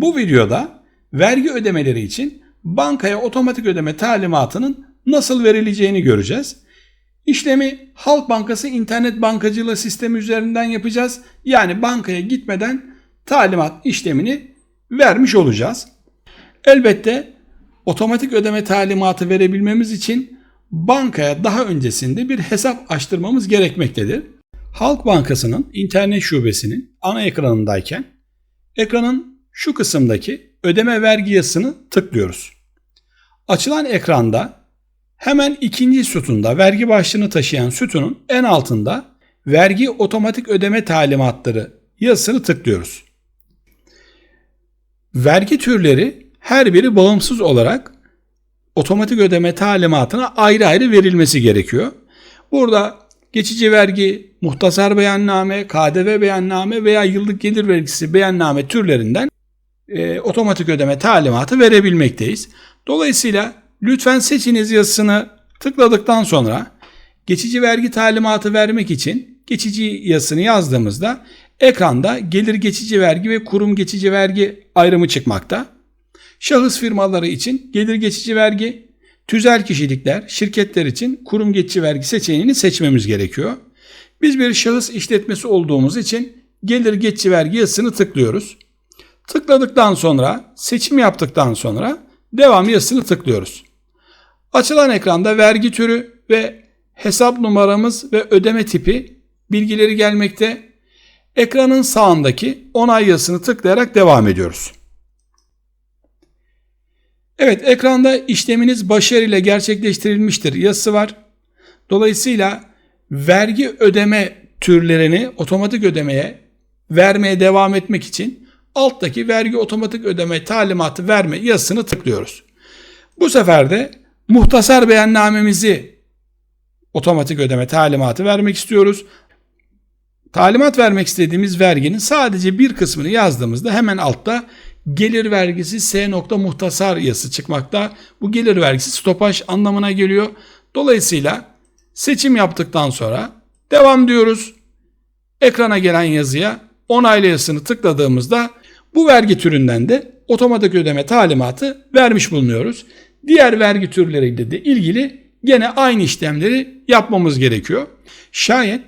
Bu videoda vergi ödemeleri için bankaya otomatik ödeme talimatının nasıl verileceğini göreceğiz. İşlemi Halk Bankası internet bankacılığı sistemi üzerinden yapacağız. Yani bankaya gitmeden talimat işlemini vermiş olacağız. Elbette otomatik ödeme talimatı verebilmemiz için bankaya daha öncesinde bir hesap açtırmamız gerekmektedir. Halk Bankası'nın internet şubesinin ana ekranındayken ekranın şu kısımdaki ödeme vergi yazısını tıklıyoruz. Açılan ekranda hemen ikinci sütunda vergi başlığını taşıyan sütunun en altında vergi otomatik ödeme talimatları yazısını tıklıyoruz. Vergi türleri her biri bağımsız olarak otomatik ödeme talimatına ayrı ayrı verilmesi gerekiyor. Burada geçici vergi, muhtasar beyanname, KDV beyanname veya yıllık gelir vergisi beyanname türlerinden e, otomatik ödeme talimatı verebilmekteyiz. Dolayısıyla lütfen seçiniz yazısını tıkladıktan sonra geçici vergi talimatı vermek için geçici yazısını yazdığımızda ekranda gelir geçici vergi ve kurum geçici vergi ayrımı çıkmakta. Şahıs firmaları için gelir geçici vergi, tüzel kişilikler, şirketler için kurum geçici vergi seçeneğini seçmemiz gerekiyor. Biz bir şahıs işletmesi olduğumuz için gelir geçici vergi yazısını tıklıyoruz. Tıkladıktan sonra seçim yaptıktan sonra devam yazısını tıklıyoruz. Açılan ekranda vergi türü ve hesap numaramız ve ödeme tipi bilgileri gelmekte. Ekranın sağındaki onay yazısını tıklayarak devam ediyoruz. Evet ekranda işleminiz başarıyla gerçekleştirilmiştir yazısı var. Dolayısıyla vergi ödeme türlerini otomatik ödemeye vermeye devam etmek için alttaki vergi otomatik ödeme talimatı verme yazısını tıklıyoruz. Bu sefer de muhtasar beyannamemizi otomatik ödeme talimatı vermek istiyoruz. Talimat vermek istediğimiz verginin sadece bir kısmını yazdığımızda hemen altta gelir vergisi S nokta muhtasar yazısı çıkmakta. Bu gelir vergisi stopaj anlamına geliyor. Dolayısıyla seçim yaptıktan sonra devam diyoruz. Ekrana gelen yazıya onayla yazısını tıkladığımızda bu vergi türünden de otomatik ödeme talimatı vermiş bulunuyoruz. Diğer vergi türleriyle de ilgili gene aynı işlemleri yapmamız gerekiyor. Şayet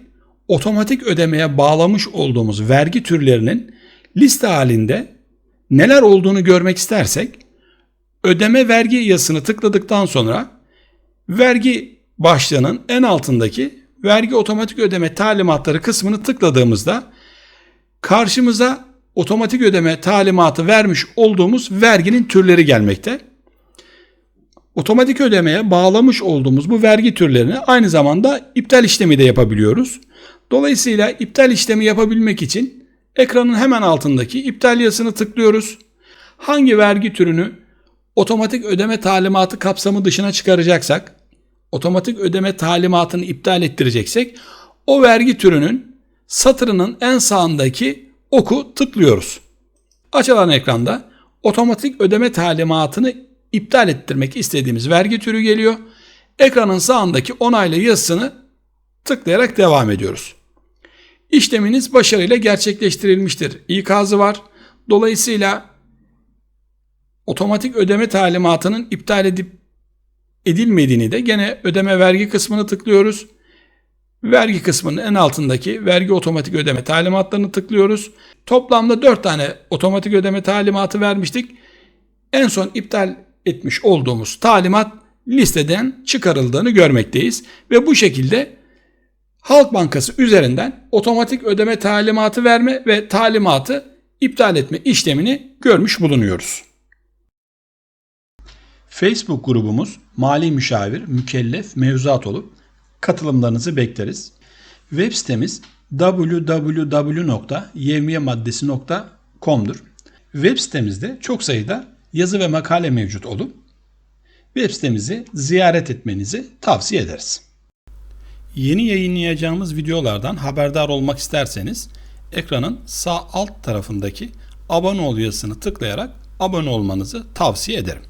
otomatik ödemeye bağlamış olduğumuz vergi türlerinin liste halinde neler olduğunu görmek istersek ödeme vergi yazısını tıkladıktan sonra vergi başlığının en altındaki vergi otomatik ödeme talimatları kısmını tıkladığımızda karşımıza otomatik ödeme talimatı vermiş olduğumuz verginin türleri gelmekte. Otomatik ödemeye bağlamış olduğumuz bu vergi türlerini aynı zamanda iptal işlemi de yapabiliyoruz. Dolayısıyla iptal işlemi yapabilmek için ekranın hemen altındaki iptal yazısını tıklıyoruz. Hangi vergi türünü otomatik ödeme talimatı kapsamı dışına çıkaracaksak, otomatik ödeme talimatını iptal ettireceksek o vergi türünün satırının en sağındaki oku tıklıyoruz. Açılan ekranda otomatik ödeme talimatını iptal ettirmek istediğimiz vergi türü geliyor. Ekranın sağındaki onayla yazısını tıklayarak devam ediyoruz. İşleminiz başarıyla gerçekleştirilmiştir. İkazı var. Dolayısıyla otomatik ödeme talimatının iptal edip edilmediğini de gene ödeme vergi kısmını tıklıyoruz. Vergi kısmının en altındaki vergi otomatik ödeme talimatlarını tıklıyoruz. Toplamda 4 tane otomatik ödeme talimatı vermiştik. En son iptal etmiş olduğumuz talimat listeden çıkarıldığını görmekteyiz. Ve bu şekilde Halk Bankası üzerinden otomatik ödeme talimatı verme ve talimatı iptal etme işlemini görmüş bulunuyoruz. Facebook grubumuz mali müşavir, mükellef, mevzuat olup katılımlarınızı bekleriz. Web sitemiz www.yevmiyemaddesi.com'dur. Web sitemizde çok sayıda yazı ve makale mevcut olup web sitemizi ziyaret etmenizi tavsiye ederiz. Yeni yayınlayacağımız videolardan haberdar olmak isterseniz ekranın sağ alt tarafındaki abone ol yazısını tıklayarak abone olmanızı tavsiye ederim.